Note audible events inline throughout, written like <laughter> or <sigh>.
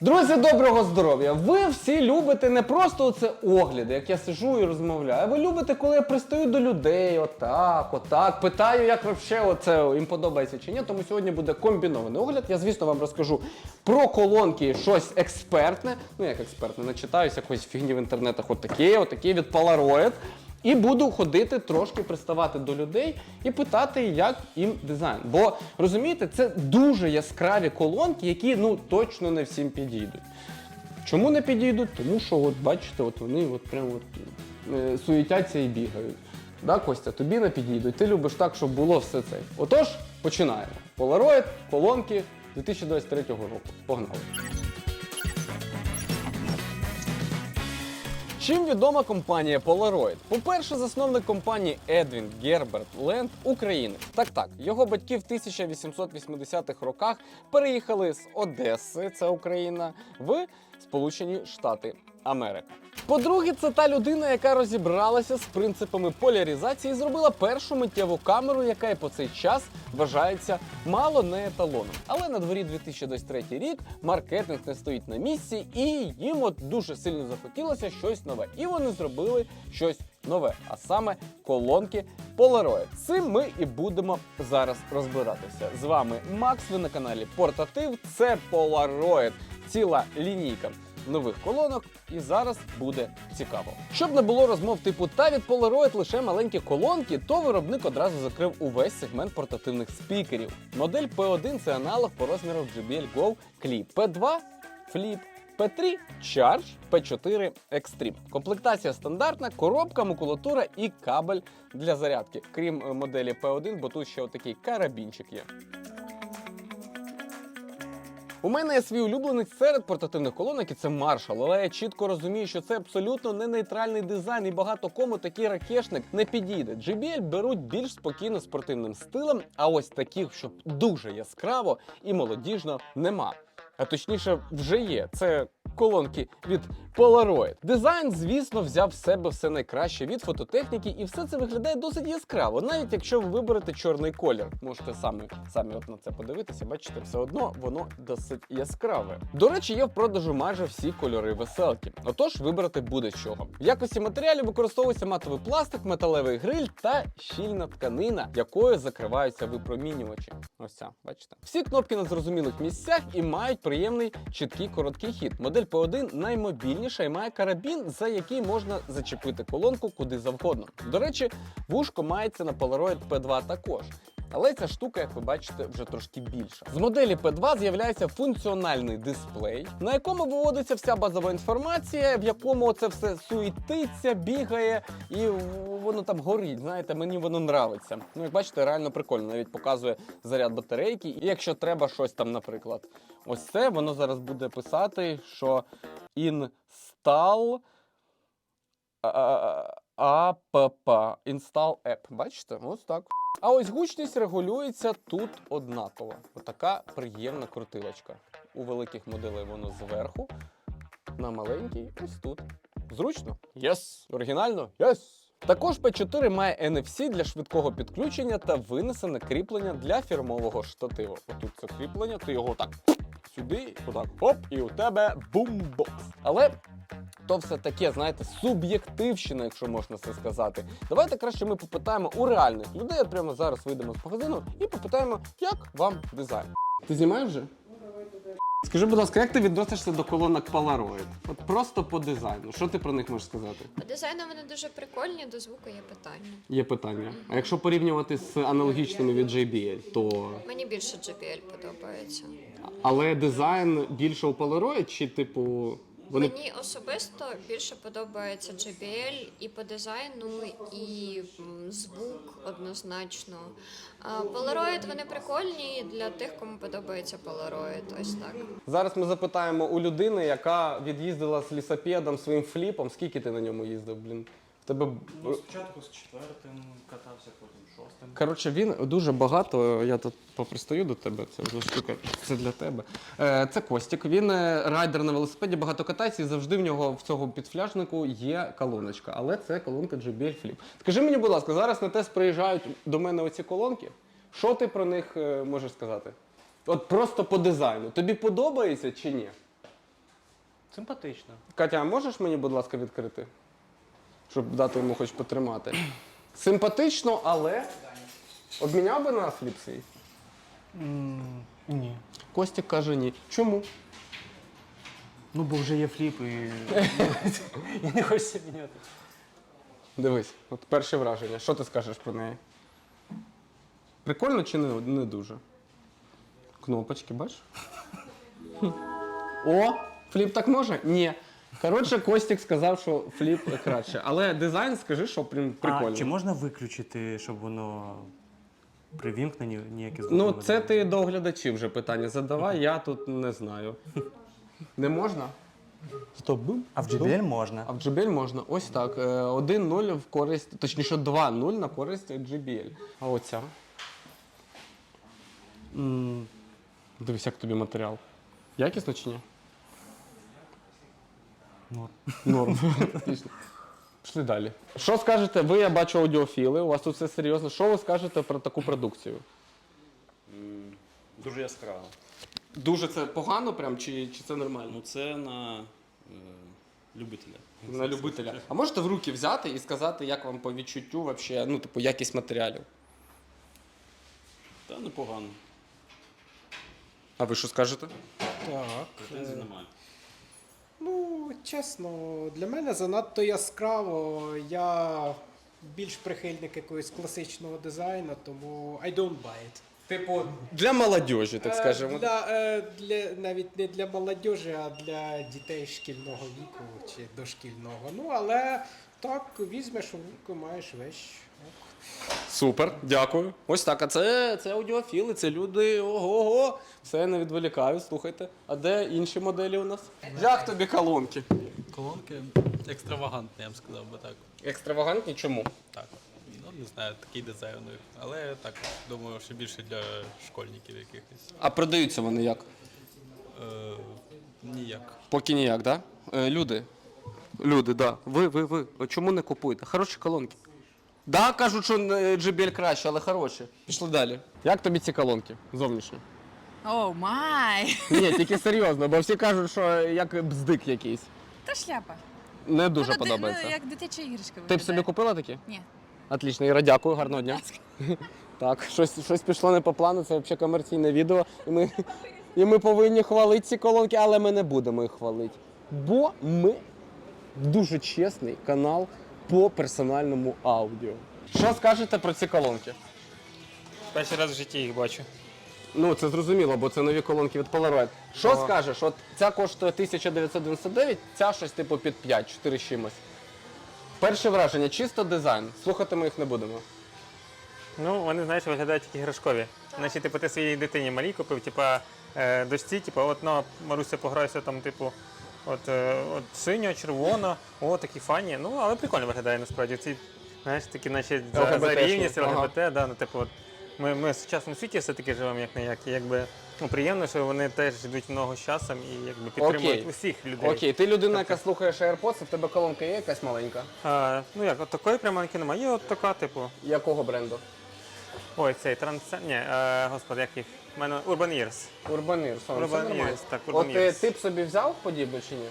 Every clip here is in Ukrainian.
Друзі, доброго здоров'я! Ви всі любите не просто оце огляди, як я сижу і розмовляю. Ви любите, коли я пристаю до людей, отак, отак, питаю, як взагалі оце їм подобається чи ні. Тому сьогодні буде комбінований огляд. Я, звісно, вам розкажу про колонки щось експертне. Ну як експертне, начитаюся якоїсь фігні в інтернетах. Отакі, отакі від Polaroid. І буду ходити трошки приставати до людей і питати, як їм дизайн. Бо розумієте, це дуже яскраві колонки, які ну точно не всім підійдуть. Чому не підійдуть? Тому що, от бачите, от вони от прямо от, е, суетяться і бігають. Да, Костя, тобі не підійдуть. Ти любиш так, щоб було все це. Отож, починаємо. Polaroid, колонки 2023 року. Погнали. Чим відома компанія Polaroid? По-перше, засновник компанії Едвін Герберт Ленд України. Так так, його батьки в 1880-х роках переїхали з Одеси, це Україна, в Сполучені Штати Америки. По-друге, це та людина, яка розібралася з принципами поляризації і зробила першу миттєву камеру, яка і по цей час вважається мало не еталоном. Але на дворі 2023 рік маркетинг не стоїть на місці, і їм от дуже сильно захотілося щось нове. І вони зробили щось нове, а саме колонки Polaroid. Цим ми і будемо зараз розбиратися. З вами Макс. Ви на каналі Портатив. Це Polaroid, ціла лінійка нових колонок, і зараз буде цікаво. Щоб не було розмов типу та від Polaroid лише маленькі колонки, то виробник одразу закрив увесь сегмент портативних спікерів. Модель P1 це аналог по розміру JBL Go Clip. P2 Flip. P3 Charge, P4 Extreme. Комплектація стандартна, коробка, макулатура і кабель для зарядки. Крім е, моделі P1, бо тут ще отакий карабінчик є. У мене є свій улюбленець серед портативних колонок, і це Marshall, але я чітко розумію, що це абсолютно не нейтральний дизайн, і багато кому такий ракешник не підійде. JBL беруть більш спокійно спортивним стилем, а ось таких, щоб дуже яскраво і молодіжно, нема. А точніше, вже є. Це колонки від Polaroid. Дизайн, звісно, взяв в себе все найкраще від фототехніки, і все це виглядає досить яскраво, навіть якщо ви виберете чорний колір. Можете самі самі от на це подивитися, бачите, все одно воно досить яскраве. До речі, є в продажу майже всі кольори веселки. Отож, вибрати буде чого. В якості матеріалів використовується матовий пластик, металевий гриль та щільна тканина, якою закриваються випромінювачі. Ось ця, бачите. Всі кнопки на зрозумілих місцях і мають приємний чіткий короткий хід. Модель P1 наймобільніша і має карабін, за який можна зачепити колонку куди завгодно. До речі, вушко мається на Polaroid P2 також. Але ця штука, як ви бачите, вже трошки більша. З моделі P2 з'являється функціональний дисплей, на якому виводиться вся базова інформація, в якому це все суетиться, бігає і воно там горить. Знаєте, мені воно нравиться. Ну, як бачите, реально прикольно. Навіть показує заряд батарейки. І якщо треба щось там, наприклад, ось це, воно зараз буде писати, що install app, install app. Бачите? Ось так. А ось гучність регулюється тут однаково. Отака приємна крутилочка. У великих моделей воно зверху, на маленькій ось тут. Зручно? Єс! Оригінально? Єс! Також P4 має NFC для швидкого підключення та винесене кріплення для фірмового штативу. Отут це кріплення, ти його так сюди, отак, хоп, і у тебе бумбокс. Але то все таке, знаєте, суб'єктивщина, якщо можна це сказати. Давайте краще ми попитаємо у реальних людей. От прямо зараз вийдемо з магазину і попитаємо, як вам дизайн. Ти знімаєш вже? Скажи, будь ласка, як ти відносишся до колонок Polaroid? От просто по дизайну. Що ти про них можеш сказати? По дизайну вони дуже прикольні, до звуку є питання. Є питання. А якщо порівнювати з аналогічними від JBL, то Мені більше JBL подобається. але дизайн більше у Polaroid, чи типу вони Мені особисто більше подобається JBL і по дизайну, і звук однозначно. Polaroid вони прикольні для тих, кому подобається Polaroid. Ось так. зараз ми запитаємо у людини, яка від'їздила з лісопедом своїм фліпом. Скільки ти на ньому їздив, блін? Тебе Ну, спочатку з четвертим катався, потім шостим. Коротше, він дуже багато. Я тут попристаю до тебе. Це вже штука. Це для тебе. Е, Це Костік. Він е, райдер на велосипеді, багато катається, і завжди в нього в цього підфляжнику є колоночка. Але це колонка JBL Flip. Скажи мені, будь ласка, зараз на тест приїжджають до мене оці колонки. Що ти про них е, можеш сказати? От просто по дизайну. Тобі подобається чи ні? Симпатично. Катя, а можеш мені, будь ласка, відкрити? Щоб дати йому хоч потримати. Симпатично, але. Обміняв би на фліп свій? Ні. Костік каже ні. Чому? Ну, бо вже є фліп і, і не хочеться міняти. Дивись, от перше враження. Що ти скажеш про неї? Прикольно чи не, не дуже? Кнопочки, бачиш? Хм. О! Фліп так може? Ні. Коротше, Костік сказав, що фліп краще. Але дизайн скажи, що прям прикольно. А чи можна виключити, щоб воно при вімкненні ніякі звуки Ну, не це ти до оглядачів вже питання задавай, я тут не знаю. Не можна? Стоп. бум. А в JBL можна. А в JBL можна. Ось так. е, 1-0 в користь, точніше 2-0 на користь JBL. А оця. М, Дивись, як тобі матеріал. Якісно чи ні? Ну, Норм. Отлично. Пішли далі. Що скажете, ви, я бачу аудіофіли, у вас тут все серйозно. Що ви скажете про таку продукцію? Дуже яскраво. Дуже це погано, прям, чи, чи це нормально? Ну це на е, любителя. На любителя. А можете в руки взяти і сказати, як вам по відчуттю вообще, ну, типу, якість матеріалів? Та непогано. А ви що скажете? Так. Претензій немає. Ну, чесно, для мене занадто яскраво. Я більш прихильник якогось класичного дизайну, тому I don't buy it. Типу, для молодежі, так Е, скажемо. Для, е, для, навіть не для молодежі, а для дітей шкільного віку чи дошкільного. Ну, але так, візьмеш у руку, маєш вещь. Ок. Супер, дякую. Ось так. А це, це аудіофіли, це люди. Ого-го. Все, я не відволікаю, слухайте. А де інші моделі у нас? Як тобі колонки? Колонки екстравагантні, я б сказав би так. Екстравагантні чому? Так. Ну, не знаю, такий дизайн у них. Але так, думаю, що більше для школьників якихось. А продаються вони як? Е, ніяк. Поки ніяк, так? Да? Е, люди. Люди, да. Ви, ви, ви. Чому не купуєте? Хороші колонки. Да, кажуть, що е, JBL краще, але хороші. Пішли далі. Як тобі ці колонки зовнішні? О, май! Ні, тільки <laughs> серйозно, бо всі кажуть, що як бздик якийсь. Та шляпа. Не дуже Вона ди- подобається. Ну, як дитяча іграшка. Ти б виглядає. собі купила такі? Ні. Отлично, Іра, дякую, гарного дня. <laughs> Так, щось, щось пішло не по плану, це взагалі комерційне відео. І ми, і ми повинні хвалити ці колонки, але ми не будемо їх хвалити. Бо ми дуже чесний канал по персональному аудіо. Що скажете про ці колонки? Перший раз в житті їх бачу. Ну, це зрозуміло, бо це нові колонки від Polaroid. Що скажеш? От ця коштує 1999, ця щось типу під 5, 4 з чимось. Перше враження, чисто дизайн. Слухати ми їх не будемо. Ну, вони, знаєш, виглядають як іграшкові. Значить, типу, ти своїй дитині малій купив, типа е, дочці, типу, от на Маруся пограйся там, типу, от, е, от синьо, червоно, о, такі фані. Ну, але прикольно виглядає насправді. Ці, знаєш, такі, наче за, за рівність ага. Да, ну, типу, от, ми, ми в сучасному світі все-таки живемо як не як. І якби ну, приємно, що вони теж йдуть в ногу з часом і якби підтримують Окей. усіх людей. Окей, ти людина, яка слухає AirPods, і в тебе колонка є якась маленька. А, ну як, от такої пряманки немає. Є от така, типу. Якого бренду? Ой, цей транс... Ні, е, господи, як їх? У мене Urban Ears. Urbanir. Сон, Urban нормально. Ears, так, Urban От е, Ears. ти б собі взяв подібне чи ні?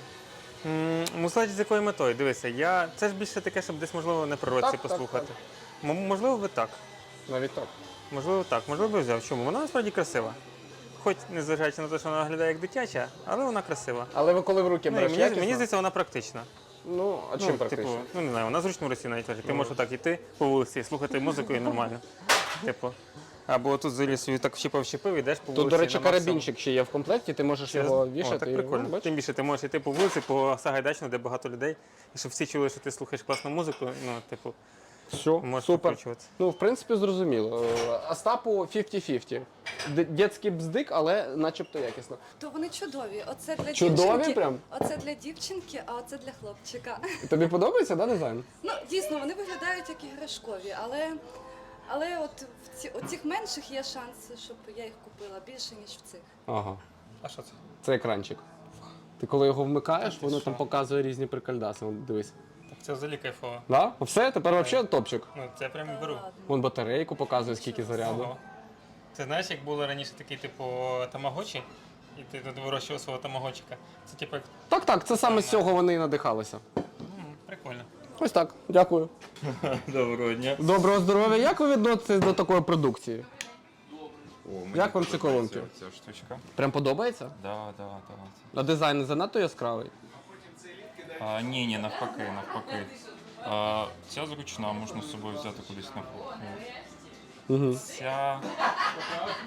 М, Мусить з якою метою? Дивися, я... це ж більше таке, щоб десь, можливо, на природці Так, так, послухати. М- можливо, би так. Навіть так. Можливо, так. Можливо, би взяв. Чому? Вона насправді красива. Хоч незважаючи на те, що вона виглядає як дитяча, але вона красива. Але ви коли в руки Ну, і береш, мені, якісно? мені здається, вона практична. Ну, а чим ну, практично? Типу, ну не знаю, вона зручно в Росії навіть. Ти можеш отак іти по вулиці, слухати музику і нормально. Типу. Або тут заліз собі так вщипав вщипив, ідеш по вулиці. Тут, до речі, на максимум. карабінчик ще є в комплекті, ти можеш Через- його О, вішати. так і- прикольно. ну, бачиш? Тим більше ти можеш йти по вулиці, по Сагайдачну, де багато людей, і щоб всі чули, що ти слухаєш класну музику, ну, типу, Все, можеш супер. покручувати. Ну, в принципі, зрозуміло. Е, Остапу 50-50. Д- Дєцький бздик, але начебто якісно. То вони чудові. Оце для Чудові дівчинки. прям? Оце для дівчинки, а оце для хлопчика. Тобі подобається, да, дизайн? Ну, дійсно, вони виглядають як іграшкові, але, але от в ці, у цих менших є шанс, щоб я їх купила більше, ніж в цих. Ага. А що це? Це екранчик. Ти коли його вмикаєш, воно там показує різні прикольдаси. Вон, Дивись. Так це взагалі кайфово. Да? Все, тепер взагалі топчик. Ну, це прям беру. Ладно. Вон батарейку показує, скільки заряду. Ого. Це знаєш, як було раніше такий, типу, тамагочі, і ти тут вирощував свого тамагочика. Це типу, як, Так, так, це саме з цього вони і надихалися. Ось так, дякую. <laughs> Доброго дня. Доброго здоров'я. Як ви відноситесь до такої продукції? О, мені Як вам ці подобається колонки? Ця штучка. Прям подобається? Да, да, да. А дизайн не занадто яскравий? А, ні, ні, навпаки, навпаки. А, ця зручна, можна з собою взяти кудись на кухню. Угу. Ця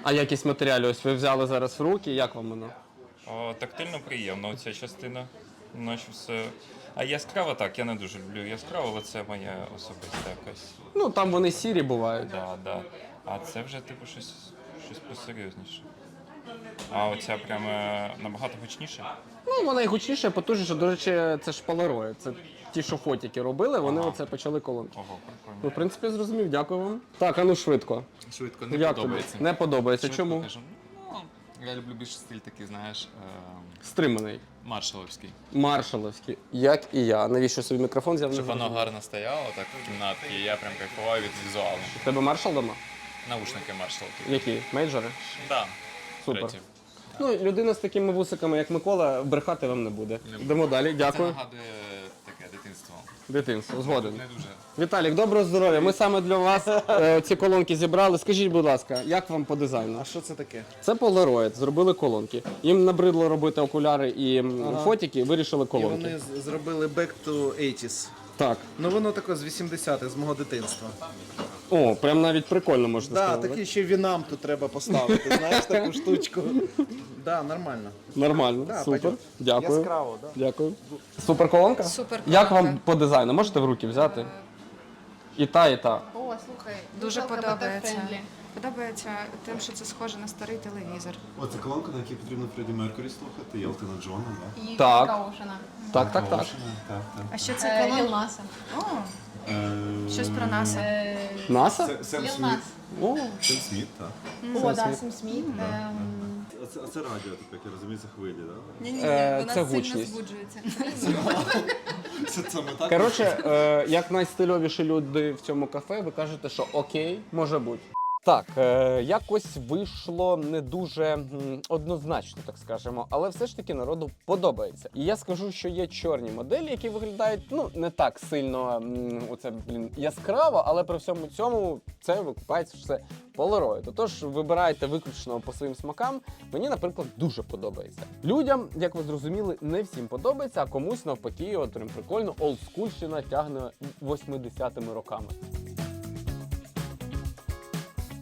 А якість матеріалів ось ви взяли зараз в руки, як вам воно? а, тактильно приємна, оця частина. Наче все. А яскрава так, я не дуже люблю яскраво, але це моя особиста якась. Ну там вони сірі бувають. Да, да. А це вже типу щось, щось посерйозніше. А оця прямо набагато гучніше. Ну, вона і гучніше, потужніше. До речі, це ж Polaroid. Це ті, що фотики робили, вони Ага. оце почали колонки. Ого, прикольно. Ну, в принципі, зрозумів, дякую вам. Так, а ну швидко. Швидко, не Як подобається. тобі? Не подобається. Швидко Чому? кажу. Я люблю більше стиль такий, знаєш, е, Стриманий. маршаловський. Маршаловський. Як і я. Навіщо собі мікрофон взяв? Щоб воно гарно стояло так в кімнатці, і я прям кайфував від візуалу. У тебе маршал дома? Наушники маршал. Які? Мейджори? Да. Супер. Треті. Ну, людина з такими вусиками, як Микола, брехати вам не буде. Йдемо далі, Це дякую. нагадує дитинство. Згоден. Не дуже. Віталік, доброго здоров'я. Ми саме для вас е, ці колонки зібрали. Скажіть, будь ласка, як вам по дизайну? А що це таке? Це Polaroid, зробили колонки. Їм набридло робити окуляри і м, фотики, вирішили І колонки. вони з- зробили back to 80s. Так. Ну воно таке з 80-х, з мого дитинства. О, прям навіть прикольно можна Да, сказати. такі ще вінам тут треба поставити, знаєш, таку штучку. Да, нормально. Нормально, Да, супер. пойдет. Дякую. Яскраво, да. Дякую. Супер колонка? Супер Як вам по дизайну? Можете в руки взяти? І та, і та. О, слухай, Дуже подобається. Подобається тим, що це схоже на старий телевізор. О, це колонка, на якій потрібно Фредді Меркурі слухати, Елтона Джона, да? І Так. Так, так, так. Оушена, так, так. А що це Е, колон? Ліл О, Е, щось про НАСА. Е, НАСА? Се- Сем Сміт. О, Сем Сміт, так. О, да, Сем Сміт. Ем, А це, а це радіо, типу, як я розумію, це хвилі, так? Ні, ні, Е, вона це сильно гучність. збуджується. <laughs> Це саме так? Коротше, е, як найстильовіші люди в цьому кафе, ви кажете, що окей, може бути. Так, е, якось вийшло не дуже однозначно, так скажемо, але все ж таки народу подобається. І я скажу, що є чорні моделі, які виглядають ну не так сильно оце блін яскраво, але при всьому цьому це викупається все Polaroid. Отож, вибирайте виключно по своїм смакам. Мені, наприклад, дуже подобається. Людям, як ви зрозуміли, не всім подобається, а комусь навпаки, от прям прикольно, олдскульщина тягне 80-ми роками.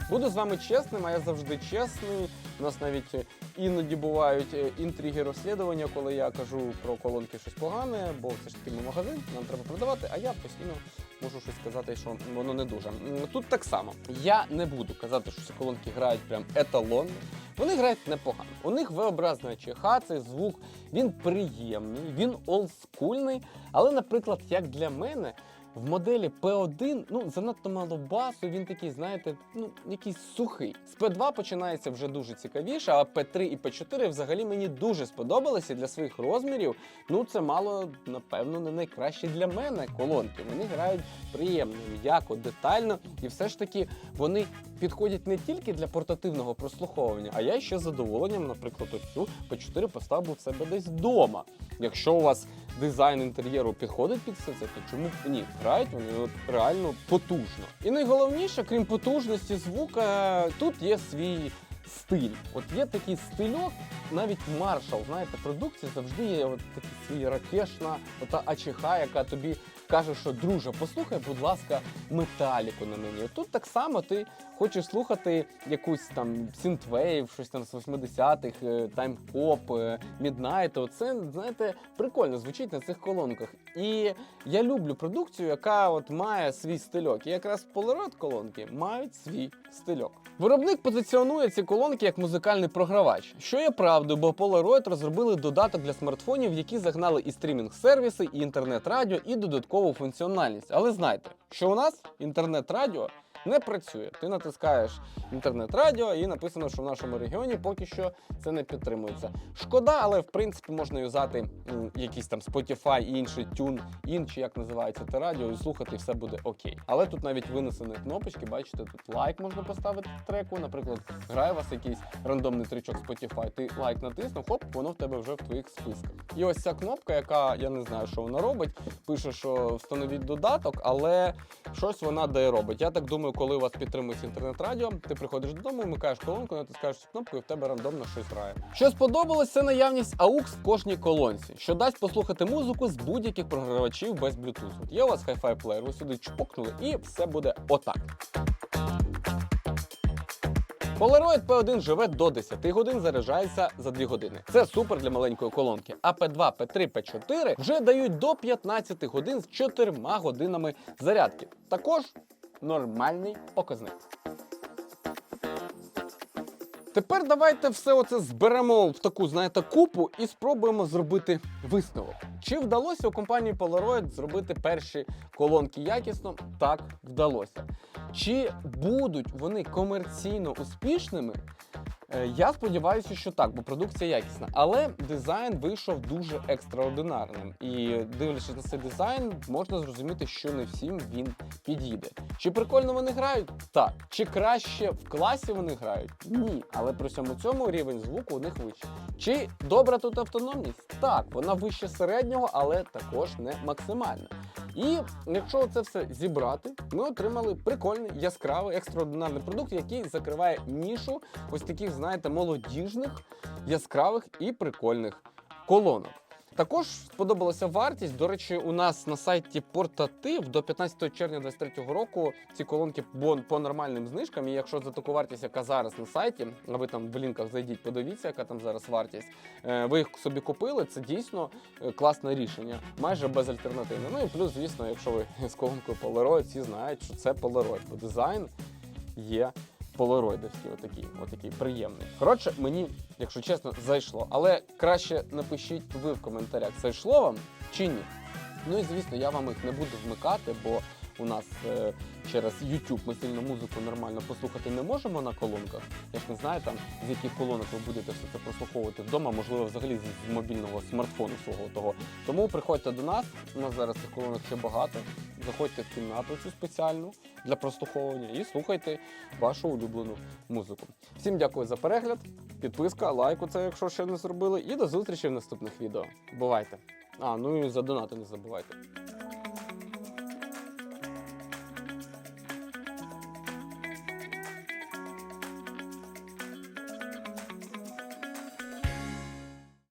Буду з вами чесним, а я завжди чесний. У нас навіть е, іноді бувають е, інтриги розслідування, коли я кажу про колонки щось погане, бо це ж таки ми магазин, нам треба продавати, а я постійно можу щось сказати, що воно не дуже. Тут так само. Я не буду казати, що ці колонки грають прям еталонно. Вони грають непогано. У них V-образна ЧХ, цей звук, він приємний, він олдскульний. Але, наприклад, як для мене, в моделі P1 ну занадто мало басу. Він такий, знаєте, ну якийсь сухий. З P2 починається вже дуже цікавіше, а P3 і P4 взагалі мені дуже сподобалися для своїх розмірів. Ну це мало, напевно, не найкраще для мене колонки. Вони грають приємно, м'яко, детально, і все ж таки вони підходять не тільки для портативного прослуховування, а я ще з задоволенням, наприклад, оцю P4 поставив в себе десь вдома. Якщо у вас дизайн інтер'єру підходить під все це, то чому б ні? Грають вони от реально потужно. І найголовніше, крім потужності звука, тут є свій стиль. От є такий стильок, навіть маршал, знаєте, продукції завжди є от такий свій ракешна, ота АЧХ, яка тобі каже, що друже, послухай, будь ласка, металіку на мені. От Тут так само ти хочеш слухати якусь там синтвейв, щось там з 80-х, е, тайм-поп, е, міднайт. Оце, знаєте, прикольно звучить на цих колонках. І я люблю продукцію, яка от має свій стильок. І якраз Polaroid колонки мають свій стильок. Виробник позиціонує ці колонки як музикальний програвач, що є правдою, бо Polaroid розробили додаток для смартфонів, які загнали і стрімінг-сервіси, і інтернет-радіо, і додаткову функціональність. Але знайте, що у нас інтернет-радіо не працює. Ти натискаєш інтернет-радіо і написано, що в нашому регіоні поки що це не підтримується. Шкода, але в принципі можна юзати м, якийсь там Spotify, інший тюн, інші, як називається те радіо, і слухати і все буде окей. Але тут навіть винесені кнопочки, бачите, тут лайк можна поставити треку. Наприклад, грає у вас якийсь рандомний тричок Spotify, ти лайк натиснув, хоп, воно в тебе вже в твоїх списках. І ось ця кнопка, яка я не знаю, що вона робить, пише, що встановіть додаток, але щось вона де робить. Я так думаю, коли у вас підтримується інтернет-радіо, ти приходиш додому, вмикаєш колонку, натискаєш цю кнопку, і в тебе рандомно щось грає. Що сподобалось, це наявність AUX в кожній колонці, що дасть послухати музику з будь-яких програвачів без Bluetooth. От є у вас Hi-Fi плеєр, ви сюди чпокнули, і все буде отак. Polaroid P1 живе до 10 годин, заряджається за 2 години. Це супер для маленької колонки. А P2, P3, P4 вже дають до 15 годин з 4 годинами зарядки. Також нормальний показник. Тепер давайте все оце зберемо в таку, знаєте, купу і спробуємо зробити висновок. Чи вдалося у компанії Polaroid зробити перші колонки якісно? Так, вдалося. Чи будуть вони комерційно успішними? Е, Я сподіваюся, що так, бо продукція якісна. Але дизайн вийшов дуже екстраординарним. І дивлячись на цей дизайн, можна зрозуміти, що не всім він підійде. Чи прикольно вони грають? Так. Чи краще в класі вони грають? Ні. Але при всьому цьому рівень звуку у них вищий. Чи добра тут автономність? Так, вона вище середнього, але також не максимальна. І якщо це все зібрати, ми отримали прикольний, яскравий, екстраординарний продукт, який закриває нішу ось таких, знаєте, молодіжних, яскравих і прикольних колонок. Також сподобалася вартість. До речі, у нас на сайті Портатив до 15 червня 2023 року ці колонки по, нормальним знижкам. І якщо за таку вартість, яка зараз на сайті, а ви там в лінках зайдіть, подивіться, яка там зараз вартість. е, Ви їх собі купили. Це дійсно е, класне рішення, майже безальтернативне. Ну і плюс, звісно, якщо ви з колонкою Polaroid, всі знають, що це Polaroid, бо дизайн є полароїдовський, отакий, отакий приємний. Коротше, мені, якщо чесно, зайшло. Але краще напишіть ви в коментарях, зайшло вам чи ні. Ну і звісно, я вам їх не буду вмикати, бо у нас е, через YouTube ми сильно музику нормально послухати не можемо на колонках. Я ж не знаю там з яких колонок ви будете все це прослуховувати вдома, можливо, взагалі з, мобільного смартфону свого того. Тому приходьте до нас. У нас зараз цих колонок ще багато. Заходьте в кімнату цю спеціальну для прослуховування і слухайте вашу улюблену музику. Всім дякую за перегляд, підписка, лайку, це якщо ще не зробили. І до зустрічі в наступних відео. Бувайте! А, ну і за донати не забувайте.